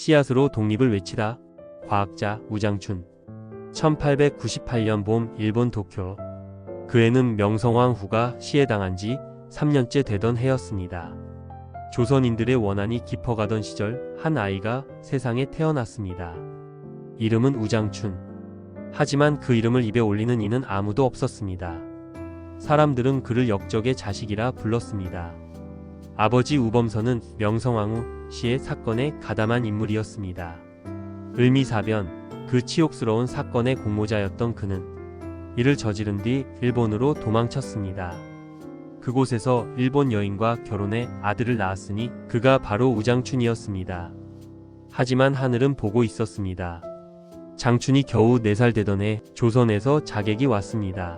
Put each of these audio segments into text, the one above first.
씨앗으로 독립을 외치다. 과학자 우장춘. 1898년 봄 일본 도쿄. 그 해는 명성황 후가 시해당한 지 3년째 되던 해였습니다. 조선인들의 원한이 깊어가던 시절 한 아이가 세상에 태어났습니다. 이름은 우장춘. 하지만 그 이름을 입에 올리는 이는 아무도 없었습니다. 사람들은 그를 역적의 자식이라 불렀습니다. 아버지 우범선은 명성황후 시의 사건에 가담한 인물이었습니다. 을미사변, 그 치욕스러운 사건의 공모자였던 그는 이를 저지른 뒤 일본으로 도망쳤습니다. 그곳에서 일본 여인과 결혼해 아들을 낳았으니 그가 바로 우장춘이었습니다. 하지만 하늘은 보고 있었습니다. 장춘이 겨우 4살 되던 해 조선에서 자객이 왔습니다.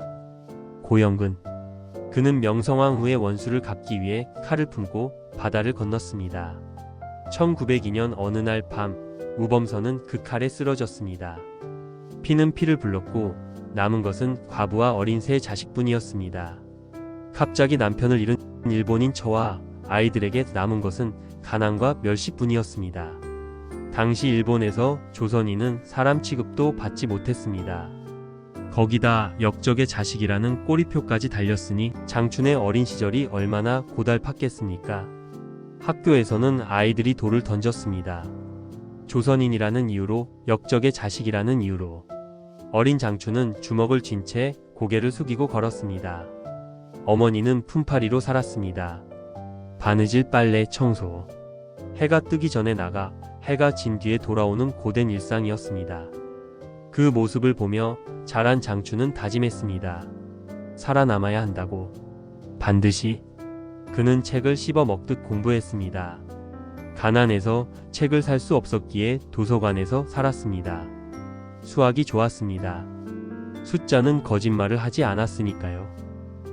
고영근. 그는 명성황 후의 원수를 갚기 위해 칼을 품고 바다를 건넜습니다. 1902년 어느 날 밤 우범선은 그 칼에 쓰러졌습니다. 피는 피를 불렀고 남은 것은 과부와 어린 세 자식뿐이었습니다. 갑자기 남편을 잃은 일본인 저와 아이들에게 남은 것은 가난과 멸시뿐이었습니다. 당시 일본에서 조선인은 사람 취급도 받지 못했습니다. 거기다 역적의 자식이라는 꼬리표까지 달렸으니 장춘의 어린 시절이 얼마나 고달팠겠습니까? 학교에서는 아이들이 돌을 던졌습니다. 조선인이라는 이유로 역적의 자식이라는 이유로 어린 장춘은 주먹을 쥔 채 고개를 숙이고 걸었습니다. 어머니는 품팔이로 살았습니다. 바느질 빨래 청소. 해가 뜨기 전에 나가 해가 진 뒤에 돌아오는 고된 일상이었습니다. 그 모습을 보며 자란 장춘은 다짐했습니다. 살아남아야 한다고. 반드시. 그는 책을 씹어 먹듯 공부했습니다. 가난해서 책을 살 수 없었기에 도서관에서 살았습니다. 수학이 좋았습니다. 숫자는 거짓말을 하지 않았으니까요.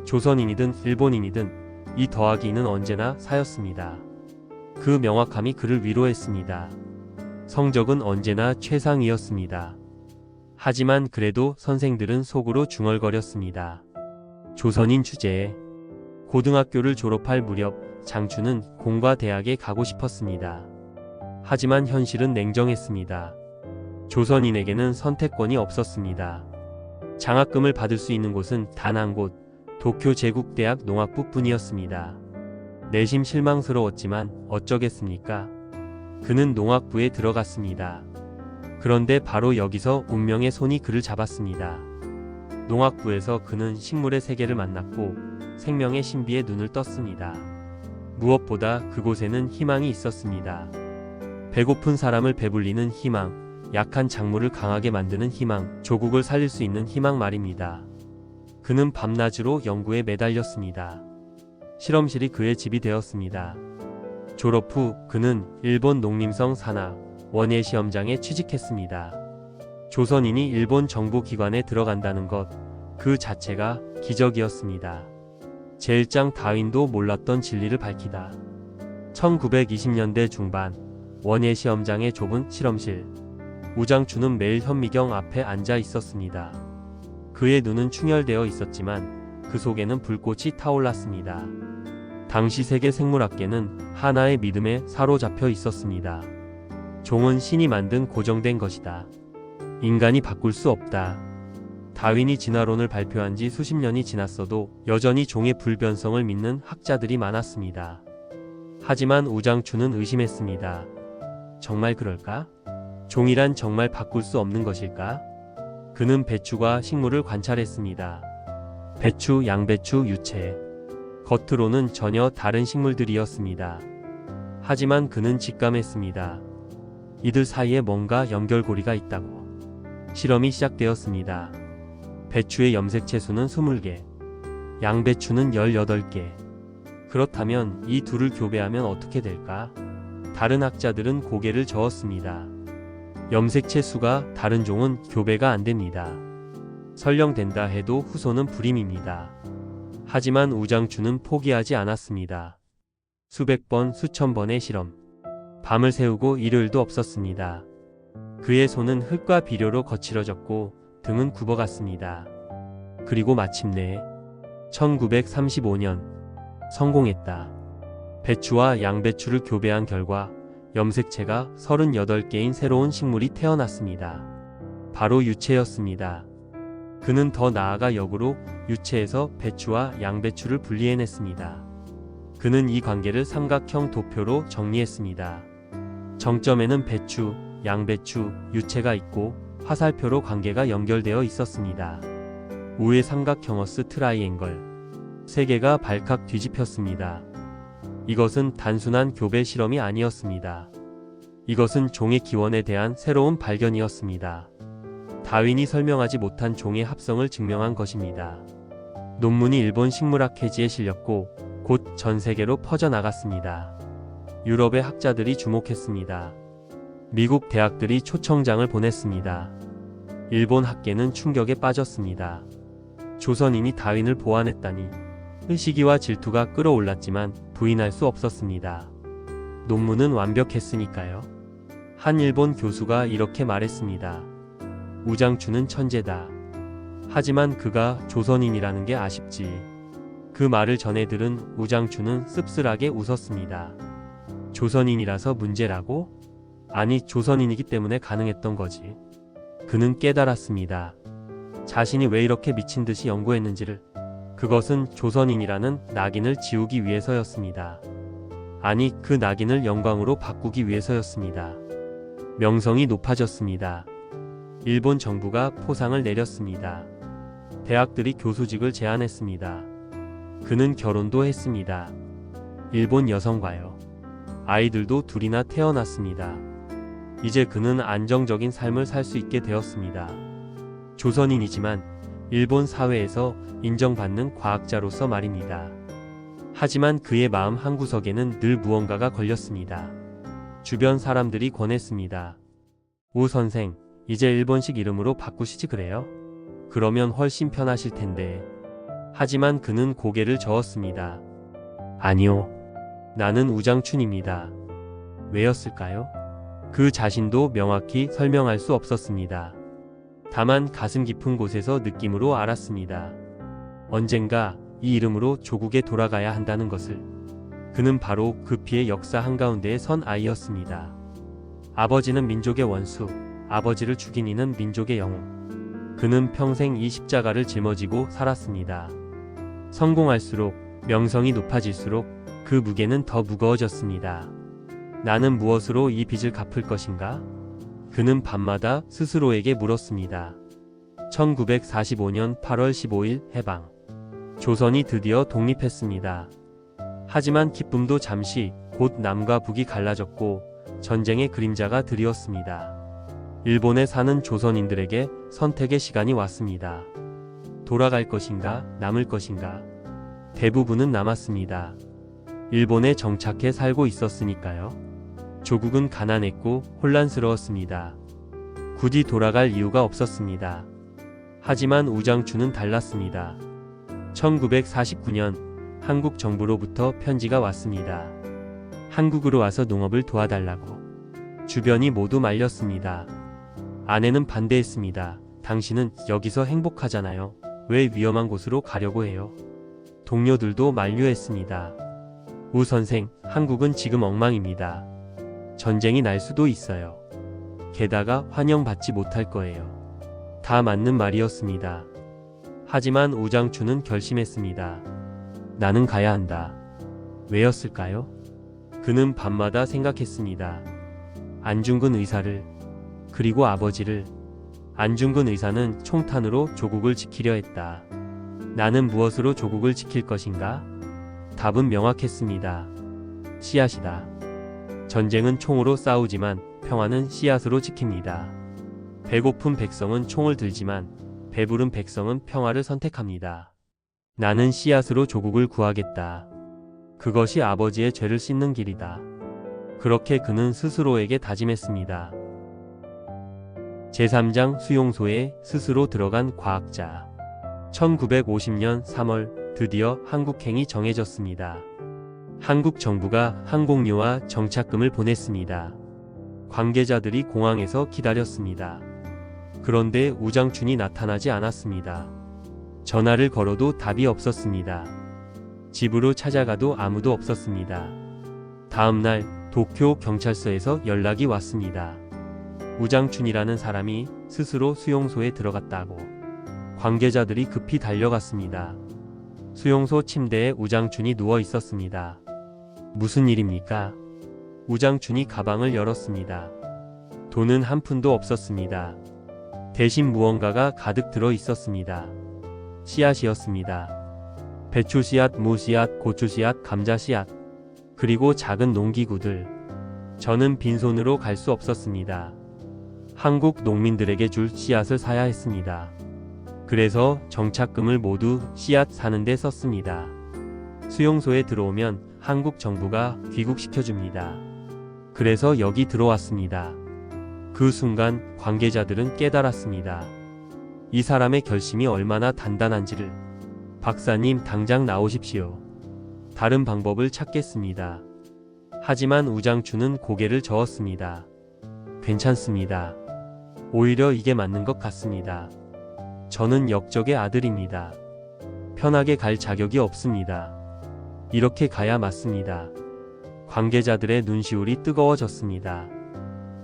조선인이든 일본인이든 이 더하기 는 언제나 사였습니다. 그 명확함이 그를 위로했습니다. 성적은 언제나 최상이었습니다. 하지만 그래도 선생들은 속으로 중얼거렸습니다. 조선인 주제에 고등학교를 졸업할 무렵 장춘은 공과 대학에 가고 싶었습니다. 하지만 현실은 냉정했습니다. 조선인에게는 선택권이 없었습니다. 장학금을 받을 수 있는 곳은 단 한 곳, 도쿄 제국대학 농학부 뿐이었습니다. 내심 실망스러웠지만 어쩌겠습니까? 그는 농학부에 들어갔습니다. 그런데 바로 여기서 운명의 손이 그를 잡았습니다. 농학부에서 그는 식물의 세계를 만났고 생명의 신비에 눈을 떴습니다. 무엇보다 그곳에는 희망이 있었습니다. 배고픈 사람을 배불리는 희망, 약한 작물을 강하게 만드는 희망, 조국을 살릴 수 있는 희망 말입니다. 그는 밤낮으로 연구에 매달렸습니다. 실험실이 그의 집이 되었습니다. 졸업 후 그는 일본 농림성 산하 원예 시험장에 취직했습니다. 조선인이 일본 정부 기관에 들어간다는 것, 그 자체가 기적이었습니다. 제1장 다윈도 몰랐던 진리를 밝히다. 1920년대 중반, 원예 시험장의 좁은 실험실. 우장춘은 매일 현미경 앞에 앉아 있었습니다. 그의 눈은 충혈되어 있었지만 그 속에는 불꽃이 타올랐습니다. 당시 세계 생물학계는 하나의 믿음에 사로잡혀 있었습니다. 종은 신이 만든 고정된 것이다. 인간이 바꿀 수 없다. 다윈이 진화론을 발표한 지 수십 년이 지났어도 여전히 종의 불변성을 믿는 학자들이 많았습니다. 하지만 우장춘은 의심했습니다. 정말 그럴까? 종이란 정말 바꿀 수 없는 것일까? 그는 배추가 식물을 관찰했습니다. 배추, 양배추, 유채. 겉으로는 전혀 다른 식물들이었습니다. 하지만 그는 직감했습니다. 이들 사이에 뭔가 연결고리가 있다고. 실험이 시작되었습니다. 배추의 염색 채수는 20개, 양배추는 18개. 그렇다면 이 둘을 교배하면 어떻게 될까? 다른 학자들은 고개를 저었습니다. 염색체 수가 다른 종은 교배가 안 됩니다. 설령 된다 해도 후손은 불임입니다. 하지만 우장춘은 포기하지 않았습니다. 수백 번, 수천 번의 실험. 밤을 새우고 일요일도 없었습니다. 그의 손은 흙과 비료로 거칠어졌고 등은 굽어갔습니다. 그리고 마침내 1935년 성공했다. 배추와 양배추를 교배한 결과 염색체가 38개인 새로운 식물이 태어났습니다. 바로 유채였습니다. 그는 더 나아가 역으로 유채에서 배추와 양배추를 분리해냈습니다. 그는 이 관계를 삼각형 도표로 정리했습니다. 정점에는 배추, 양배추, 유채가 있고 화살표로 관계가 연결되어 있었습니다. 우의 삼각형어스 트라이앵글. 세 개가 발칵 뒤집혔습니다. 이것은 단순한 교배 실험이 아니었습니다. 이것은 종의 기원에 대한 새로운 발견이었습니다. 다윈이 설명하지 못한 종의 합성을 증명한 것입니다. 논문이 일본 식물학 회지에 실렸고 곧 전 세계로 퍼져나갔습니다. 유럽의 학자들이 주목했습니다. 미국 대학들이 초청장을 보냈습니다. 일본 학계는 충격에 빠졌습니다. 조선인이 다윈을 보완했다니 시기와 질투가 끌어올랐지만 부인할 수 없었습니다. 논문은 완벽했으니까요. 한 일본 교수가 이렇게 말했습니다. 우장추는 천재다. 하지만 그가 조선인이라는 게 아쉽지. 그 말을 전해 들은 우장추는 씁쓸하게 웃었습니다. 조선인이라서 문제라고? 아니, 조선인이기 때문에 가능했던 거지. 그는 깨달았습니다. 자신이 왜 이렇게 미친 듯이 연구했는지를. 그것은 조선인이라는 낙인을 지우기 위해서였습니다. 아니, 그 낙인을 영광으로 바꾸기 위해서였습니다. 명성이 높아졌습니다. 일본 정부가 포상을 내렸습니다. 대학들이 교수직을 제안했습니다. 그는 결혼도 했습니다. 일본 여성과요. 아이들도 둘이나 태어났습니다. 이제 그는 안정적인 삶을 살 수 있게 되었습니다. 조선인이지만 일본 사회에서 인정받는 과학자로서 말입니다. 하지만 그의 마음 한구석에는 늘 무언가가 걸렸습니다. 주변 사람들이 권했습니다. 우 선생, 이제 일본식 이름으로 바꾸시지 그래요? 그러면 훨씬 편하실 텐데. 하지만 그는 고개를 저었습니다. 아니요. 나는 우장춘입니다. 왜였을까요? 그 자신도 명확히 설명할 수 없었습니다. 다만 가슴 깊은 곳에서 느낌으로 알았습니다. 언젠가 이 이름으로 조국에 돌아가야 한다는 것을. 그는 바로 그 피의 역사 한가운데에 선 아이였습니다. 아버지는 민족의 원수, 아버지를 죽인 이는 민족의 영웅. 그는 평생 이 십자가를 짊어지고 살았습니다. 성공할수록, 명성이 높아질수록 그 무게는 더 무거워졌습니다. 나는 무엇으로 이 빚을 갚을 것인가? 그는 밤마다 스스로에게 물었습니다. 1945년 8월 15일 해방. 조선이 드디어 독립했습니다. 하지만 기쁨도 잠시 곧 남과 북이 갈라졌고 전쟁의 그림자가 드리웠습니다. 일본에 사는 조선인들에게 선택의 시간이 왔습니다. 돌아갈 것인가, 남을 것인가. 대부분은 남았습니다. 일본에 정착해 살고 있었으니까요. 조국은 가난했고 혼란스러웠습니다. 굳이 돌아갈 이유가 없었습니다. 하지만 우장추는 달랐습니다. 1949년 한국 정부로부터 편지가 왔습니다. 한국으로 와서 농업을 도와달라고. 주변이 모두 말렸습니다. 아내는 반대했습니다. 당신은 여기서 행복하잖아요. 왜 위험한 곳으로 가려고 해요? 동료들도 만류했습니다. 우 선생, 한국은 지금 엉망입니다. 전쟁이 날 수도 있어요. 게다가 환영받지 못할 거예요. 다 맞는 말이었습니다. 하지만 우장추는 결심했습니다. 나는 가야 한다. 왜였을까요? 그는 밤마다 생각했습니다. 안중근 의사를, 그리고 아버지를. 안중근 의사는 총탄으로 조국을 지키려 했다. 나는 무엇으로 조국을 지킬 것인가? 답은 명확했습니다. 씨앗이다. 전쟁은 총으로 싸우지만 평화는 씨앗으로 지킵니다. 배고픈 백성은 총을 들지만 배부른 백성은 평화를 선택합니다. 나는 씨앗으로 조국을 구하겠다. 그것이 아버지의 죄를 씻는 길이다. 그렇게 그는 스스로에게 다짐했습니다. 제3장 수용소에 스스로 들어간 과학자. 1950년 3월 드디어 한국행이 정해졌습니다. 한국 정부가 항공료와 정착금을 보냈습니다. 관계자들이 공항에서 기다렸습니다. 그런데 우장춘이 나타나지 않았습니다. 전화를 걸어도 답이 없었습니다. 집으로 찾아가도 아무도 없었습니다. 다음 날 도쿄 경찰서에서 연락이 왔습니다. 우장춘이라는 사람이 스스로 수용소에 들어갔다고 관계자들이 급히 달려갔습니다. 수용소 침대에 우장춘이 누워 있었습니다. 무슨 일입니까? 우장춘이 가방을 열었습니다. 돈은 한 푼도 없었습니다. 대신 무언가가 가득 들어 있었습니다. 씨앗이었습니다. 배추 씨앗, 무 씨앗, 고추 씨앗, 감자 씨앗, 그리고 작은 농기구들. 저는 빈손으로 갈 수 없었습니다. 한국 농민들에게 줄 씨앗을 사야 했습니다. 그래서 정착금을 모두 씨앗 사는데 썼습니다. 수용소에 들어오면 한국 정부가 귀국시켜줍니다. 그래서 여기 들어왔습니다. 그 순간 관계자들은 깨달았습니다. 이 사람의 결심이 얼마나 단단한지를. 박사님 당장 나오십시오. 다른 방법을 찾겠습니다. 하지만 우장춘은 고개를 저었습니다. 괜찮습니다. 오히려 이게 맞는 것 같습니다. 저는 역적의 아들입니다. 편하게 갈 자격이 없습니다. 이렇게 가야 맞습니다. 관계자들의 눈시울이 뜨거워졌습니다.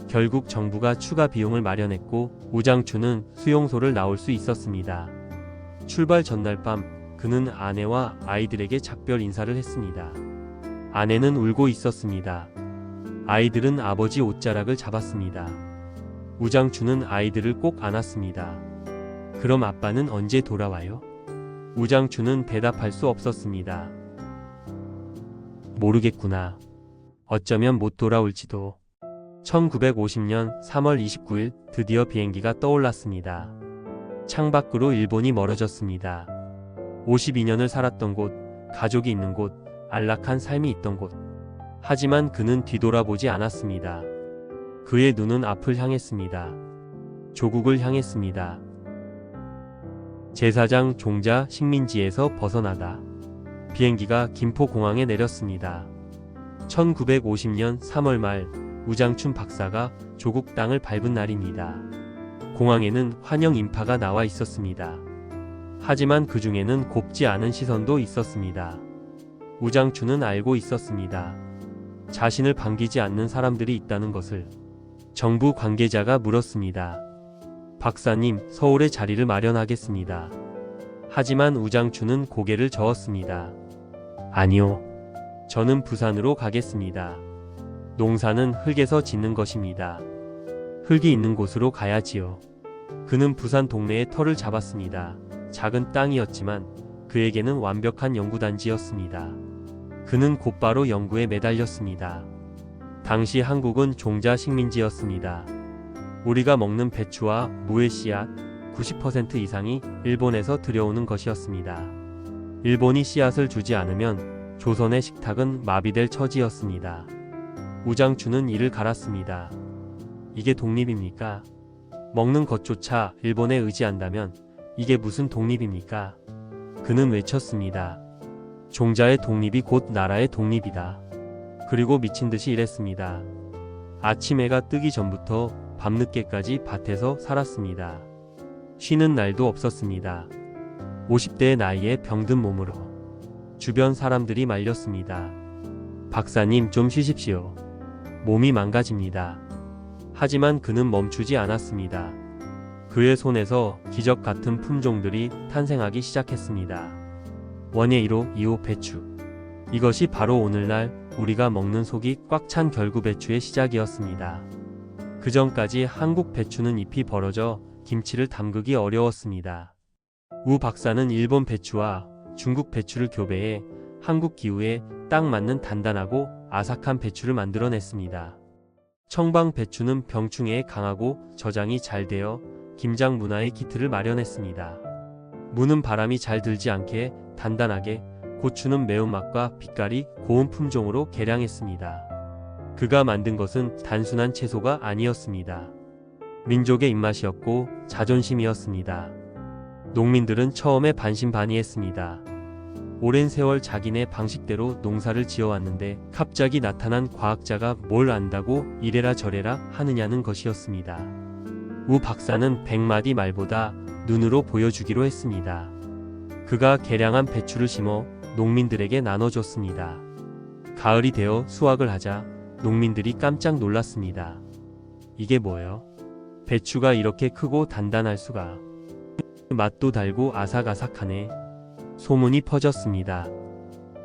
결국 정부가 추가 비용을 마련했고 우장춘은 수용소를 나올 수 있었습니다. 출발 전날 밤 그는 아내와 아이들에게 작별 인사를 했습니다. 아내는 울고 있었습니다. 아이들은 아버지 옷자락을 잡았습니다. 우장춘은 아이들을 꼭 안았습니다. 그럼 아빠는 언제 돌아와요? 우장춘은 대답할 수 없었습니다. 모르겠구나. 어쩌면 못 돌아올지도. 1950년 3월 29일 드디어 비행기가 떠올랐습니다. 창밖으로 일본이 멀어졌습니다. 52년을 살았던 곳, 가족이 있는 곳, 안락한 삶이 있던 곳. 하지만 그는 뒤돌아보지 않았습니다. 그의 눈은 앞을 향했습니다. 조국을 향했습니다. 제사장 종자 식민지에서 벗어나다. 비행기가 김포공항에 내렸습니다. 1950년 3월 말 우장춘 박사가 조국 땅을 밟은 날입니다. 공항에는 환영 인파가 나와 있었습니다. 하지만 그 중에는 곱지 않은 시선도 있었습니다. 우장춘은 알고 있었습니다. 자신을 반기지 않는 사람들이 있다는 것을 정부 관계자가 물었습니다. 박사님, 서울에 자리를 마련하겠습니다. 하지만 우장춘은 고개를 저었습니다. 아니요. 저는 부산으로 가겠습니다. 농사는 흙에서 짓는 것입니다. 흙이 있는 곳으로 가야지요. 그는 부산 동네에 터를 잡았습니다. 작은 땅이었지만 그에게는 완벽한 연구단지였습니다. 그는 곧바로 연구에 매달렸습니다. 당시 한국은 종자 식민지였습니다. 우리가 먹는 배추와 무의 씨앗 90% 이상이 일본에서 들여오는 것이었습니다. 일본이 씨앗을 주지 않으면 조선의 식탁은 마비될 처지였습니다. 우장춘은 이를 갈았습니다. 이게 독립입니까? 먹는 것조차 일본에 의지한다면 이게 무슨 독립입니까? 그는 외쳤습니다. 종자의 독립이 곧 나라의 독립이다. 그리고 미친 듯이 일했습니다. 아침 해가 뜨기 전부터 밤늦게까지 밭에서 살았습니다. 쉬는 날도 없었습니다. 50대의 나이에 병든 몸으로 주변 사람들이 말렸습니다. 박사님 좀 쉬십시오. 몸이 망가집니다. 하지만 그는 멈추지 않았습니다. 그의 손에서 기적 같은 품종들이 탄생하기 시작했습니다. 원예 1호, 2호 배추. 이것이 바로 오늘날 우리가 먹는 속이 꽉 찬 결구 배추의 시작이었습니다. 그 전까지 한국 배추는 잎이 벌어져 김치를 담그기 어려웠습니다. 우 박사는 일본 배추와 중국 배추를 교배해 한국 기후에 딱 맞는 단단하고 아삭한 배추를 만들어냈습니다. 청방 배추는 병충해에 강하고 저장이 잘 되어 김장 문화의 키트를 마련했습니다. 무는 바람이 잘 들지 않게 단단하게 고추는 매운맛과 빛깔이 고운 품종으로 개량했습니다. 그가 만든 것은 단순한 채소가 아니었습니다. 민족의 입맛이었고 자존심이었습니다. 농민들은 처음에 반신반의했습니다. 오랜 세월 자기네 방식대로 농사를 지어왔는데 갑자기 나타난 과학자가 뭘 안다고 이래라 저래라 하느냐는 것이었습니다. 우 박사는 백마디 말보다 눈으로 보여주기로 했습니다. 그가 개량한 배추를 심어 농민들에게 나눠줬습니다. 가을이 되어 수확을 하자 농민들이 깜짝 놀랐습니다. 이게 뭐예요? 배추가 이렇게 크고 단단할 수가. 맛도 달고 아삭아삭하네. 소문이 퍼졌습니다.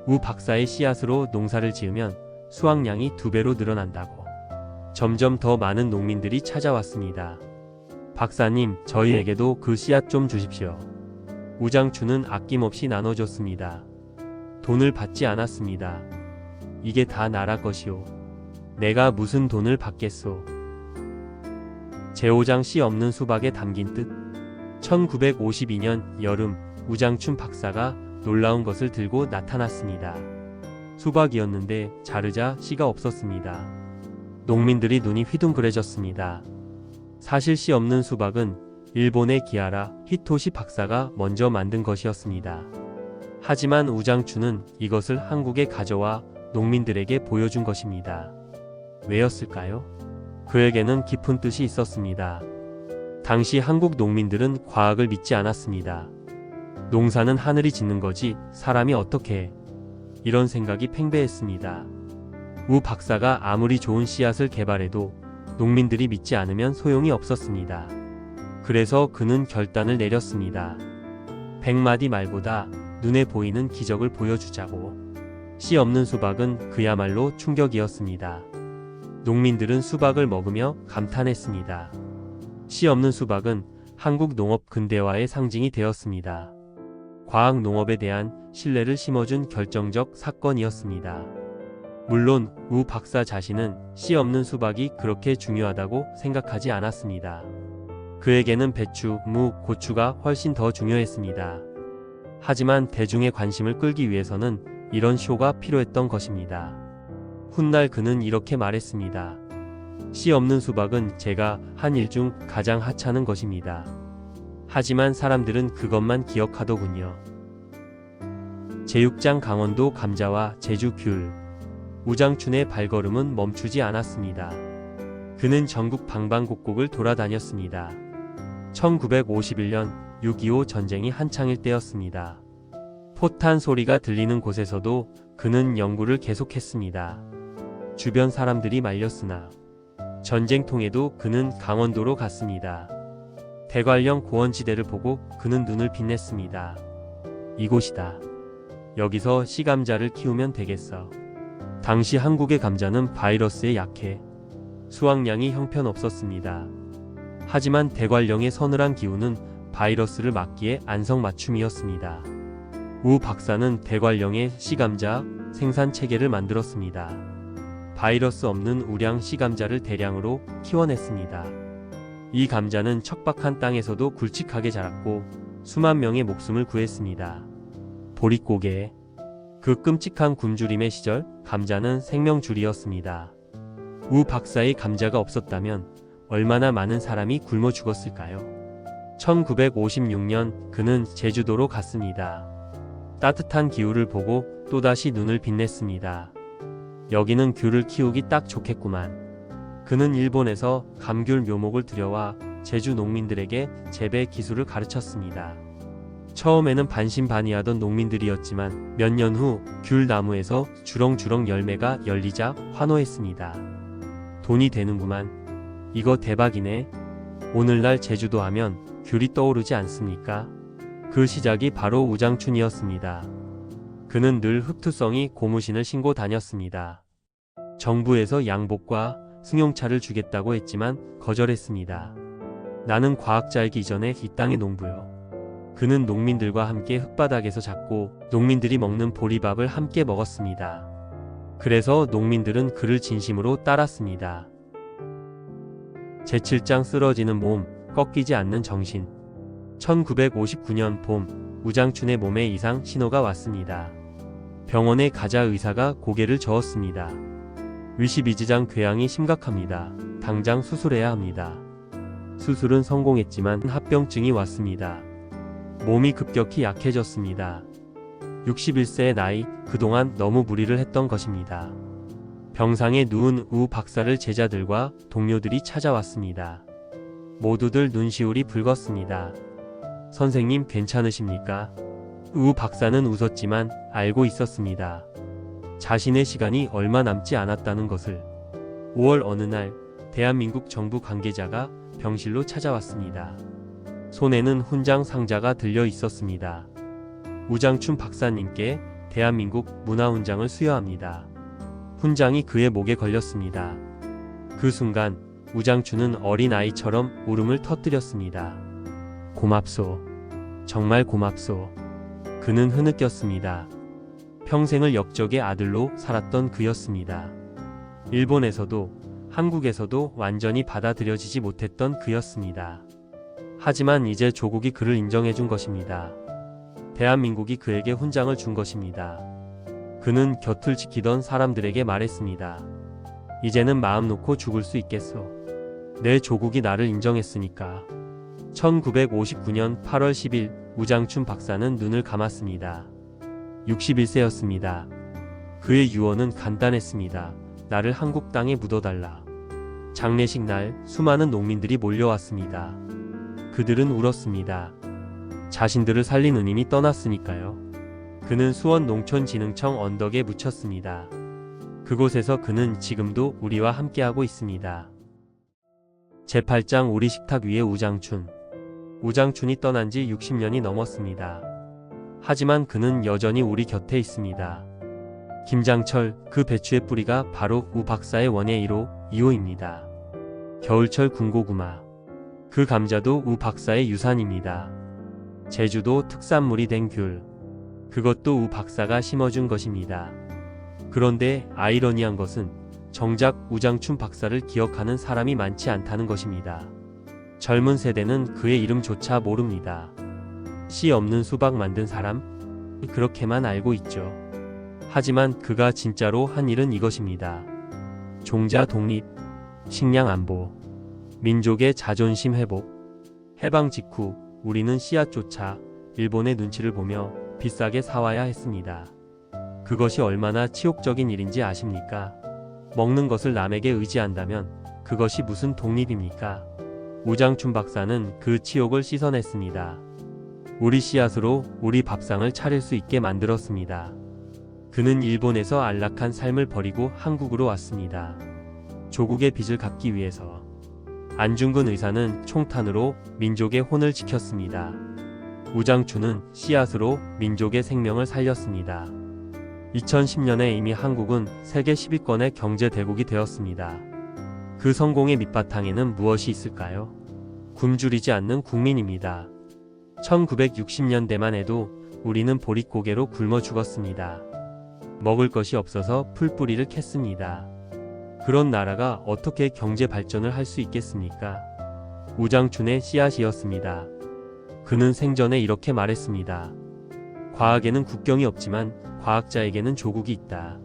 우 박사의 씨앗으로 농사를 지으면 수확량이 두 배로 늘어난다고. 점점 더 많은 농민들이 찾아왔습니다. 박사님, 저희에게도 그 씨앗 좀 주십시오. 우장춘은 아낌없이 나눠줬습니다. 돈을 받지 않았습니다. 이게 다 나라 것이오. 내가 무슨 돈을 받겠소. 제오장 씨 없는 수박에 담긴 뜻. 1952년 여름 우장춘 박사가 놀라운 것을 들고 나타났습니다. 수박이었는데 자르자 씨가 없었습니다. 농민들이 눈이 휘둥그레졌습니다. 사실 씨 없는 수박은 일본의 기아라 히토시 박사가 먼저 만든 것이었습니다. 하지만 우장춘은 이것을 한국에 가져와 농민들에게 보여준 것입니다. 왜였을까요? 그에게는 깊은 뜻이 있었습니다. 당시 한국 농민들은 과학을 믿지 않았습니다. 농사는 하늘이 짓는 거지 사람이 어떻게 해? 이런 생각이 팽배했습니다. 우 박사가 아무리 좋은 씨앗을 개발해도 농민들이 믿지 않으면 소용이 없었습니다. 그래서 그는 결단을 내렸습니다. 백마디 말보다 눈에 보이는 기적을 보여주자고. 씨 없는 수박은 그야말로 충격이었습니다. 농민들은 수박을 먹으며 감탄했습니다. 씨 없는 수박은 한국 농업 근대화의 상징이 되었습니다. 과학 농업에 대한 신뢰를 심어준 결정적 사건이었습니다. 물론 우 박사 자신은 씨 없는 수박이 그렇게 중요하다고 생각하지 않았습니다. 그에게는 배추, 무, 고추가 훨씬 더 중요했습니다. 하지만 대중의 관심을 끌기 위해서는 이런 쇼가 필요했던 것입니다. 훗날 그는 이렇게 말했습니다. 씨 없는 수박은 제가 한 일 중 가장 하찮은 것입니다. 하지만 사람들은 그것만 기억하더군요. 제6장 강원도 감자와 제주 귤. 우장춘의 발걸음은 멈추지 않았습니다. 그는 전국 방방곡곡을 돌아다녔습니다. 1951년 6.25 전쟁이 한창일 때였습니다. 포탄 소리가 들리는 곳에서도 그는 연구를 계속했습니다. 주변 사람들이 말렸으나 전쟁통에도 그는 강원도로 갔습니다. 대관령 고원지대를 보고 그는 눈을 빛냈습니다. 이곳이다. 여기서 씨 감자를 키우면 되겠어. 당시 한국의 감자는 바이러스에 약해 수확량이 형편없었습니다. 하지만 대관령의 서늘한 기후는 바이러스를 막기에 안성맞춤이었습니다. 우 박사는 대관령의 씨감자 생산 체계를 만들었습니다. 바이러스 없는 우량 씨 감자를 대량으로 키워냈습니다. 이 감자는 척박한 땅에서도 굵직하게 자랐고 수만 명의 목숨을 구했습니다. 보릿고개 그 끔찍한 굶주림의 시절 감자는 생명줄이었습니다. 우 박사의 감자가 없었다면 얼마나 많은 사람이 굶어 죽었을까요? 1956년 그는 제주도로 갔습니다. 따뜻한 기후를 보고 또다시 눈을 빛냈습니다. 여기는 귤을 키우기 딱 좋겠구만. 그는 일본에서 감귤 묘목을 들여와 제주 농민들에게 재배 기술을 가르쳤습니다. 처음에는 반신반의하던 농민들이었지만 몇 년 후 귤 나무에서 주렁주렁 열매가 열리자 환호했습니다. 돈이 되는구만. 이거 대박이네. 오늘날 제주도 하면 귤이 떠오르지 않습니까? 그 시작이 바로 우장춘이었습니다. 그는 늘 흑투성이 고무신을 신고 다녔습니다. 정부에서 양복과 승용차를 주겠다고 했지만 거절했습니다. 나는 과학자이기 전에 이 땅의 농부요. 그는 농민들과 함께 흙바닥에서 잡고 농민들이 먹는 보리밥을 함께 먹었습니다. 그래서 농민들은 그를 진심으로 따랐습니다. 제7장 쓰러지는 몸, 꺾이지 않는 정신. 1959년 봄, 우장춘의 몸에 이상 신호가 왔습니다. 병원에 가자 의사가 고개를 저었습니다. 위시비지장 궤양이 심각합니다. 당장 수술해야 합니다. 수술은 성공했지만 합병증이 왔습니다. 몸이 급격히 약해졌습니다. 61세의 나이, 그동안 너무 무리를 했던 것입니다. 병상에 누운 우 박사를 제자들과 동료들이 찾아왔습니다. 모두들 눈시울이 붉었습니다. 선생님 괜찮으십니까? 우 박사는 웃었지만 알고 있었습니다. 자신의 시간이 얼마 남지 않았다는 것을 5월 어느 날 대한민국 정부 관계자가 병실로 찾아왔습니다. 손에는 훈장 상자가 들려 있었습니다. 우장춘 박사님께 대한민국 문화훈장을 수여합니다. 훈장이 그의 목에 걸렸습니다. 그 순간 우장춘은 어린 아이처럼 울음을 터뜨렸습니다. 고맙소. 정말 고맙소. 그는 흐느꼈습니다. 평생을 역적의 아들로 살았던 그였습니다. 일본에서도 한국에서도 완전히 받아들여지지 못했던 그였습니다. 하지만 이제 조국이 그를 인정해 준 것입니다. 대한민국이 그에게 훈장을 준 것입니다. 그는 곁을 지키던 사람들에게 말했습니다. 이제는 마음 놓고 죽을 수 있겠소. 내 조국이 나를 인정했으니까. 1959년 8월 10일 우장춘 박사는 눈을 감았습니다. 61세였습니다. 그의 유언은 간단했습니다. 나를 한국 땅에 묻어달라. 장례식 날 수많은 농민들이 몰려왔습니다. 그들은 울었습니다. 자신들을 살린 은인이 떠났으니까요. 그는 수원 농촌진흥청 언덕에 묻혔습니다. 그곳에서 그는 지금도 우리와 함께하고 있습니다. 제8장 우리 식탁 위의 우장춘. 우장춘이 떠난 지 60년이 넘었습니다. 하지만 그는 여전히 우리 곁에 있습니다. 김장철, 그 배추의 뿌리가 바로 우 박사의 원예 1호, 2호입니다. 겨울철 군고구마. 그 감자도 우 박사의 유산입니다. 제주도 특산물이 된 귤. 그것도 우 박사가 심어준 것입니다. 그런데 아이러니한 것은 정작 우장춘 박사를 기억하는 사람이 많지 않다는 것입니다. 젊은 세대는 그의 이름조차 모릅니다. 씨 없는 수박 만든 사람? 그렇게만 알고 있죠. 하지만 그가 진짜로 한 일은 이것입니다. 종자 독립, 식량 안보, 민족의 자존심 회복. 해방 직후 우리는 씨앗조차 일본의 눈치를 보며 비싸게 사와야 했습니다. 그것이 얼마나 치욕적인 일인지 아십니까? 먹는 것을 남에게 의지한다면 그것이 무슨 독립입니까? 우장춘 박사는 그 치욕을 씻어냈습니다. 우리 씨앗으로 우리 밥상을 차릴 수 있게 만들었습니다. 그는 일본에서 안락한 삶을 버리고 한국으로 왔습니다. 조국의 빚을 갚기 위해서. 안중근 의사는 총탄으로 민족의 혼을 지켰습니다. 우장춘은 씨앗으로 민족의 생명을 살렸습니다. 2010년에 이미 한국은 세계 10위권의 경제 대국이 되었습니다. 그 성공의 밑바탕에는 무엇이 있을까요? 굶주리지 않는 국민입니다. 1960년대만 해도 우리는 보릿고개로 굶어 죽었습니다. 먹을 것이 없어서 풀뿌리를 캤습니다. 그런 나라가 어떻게 경제 발전을 할 수 있겠습니까? 우장춘의 씨앗이었습니다. 그는 생전에 이렇게 말했습니다. 과학에는 국경이 없지만 과학자에게는 조국이 있다.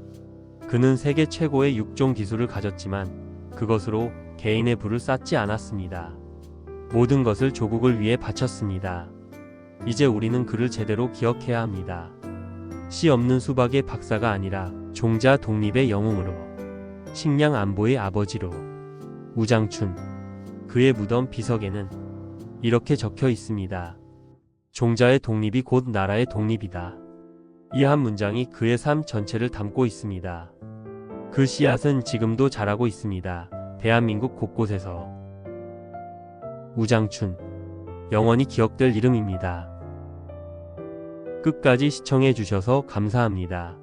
그는 세계 최고의 육종 기술을 가졌지만 그것으로 개인의 부를 쌓지 않았습니다. 모든 것을 조국을 위해 바쳤습니다. 이제 우리는 그를 제대로 기억해야 합니다. 씨 없는 수박의 박사가 아니라 종자 독립의 영웅으로 식량 안보의 아버지로 우장춘 그의 무덤 비석에는 이렇게 적혀 있습니다. 종자의 독립이 곧 나라의 독립이다. 이 한 문장이 그의 삶 전체를 담고 있습니다. 그 씨앗은 지금도 자라고 있습니다. 대한민국 곳곳에서. 우장춘. 영원히 기억될 이름입니다. 끝까지 시청해 주셔서 감사합니다.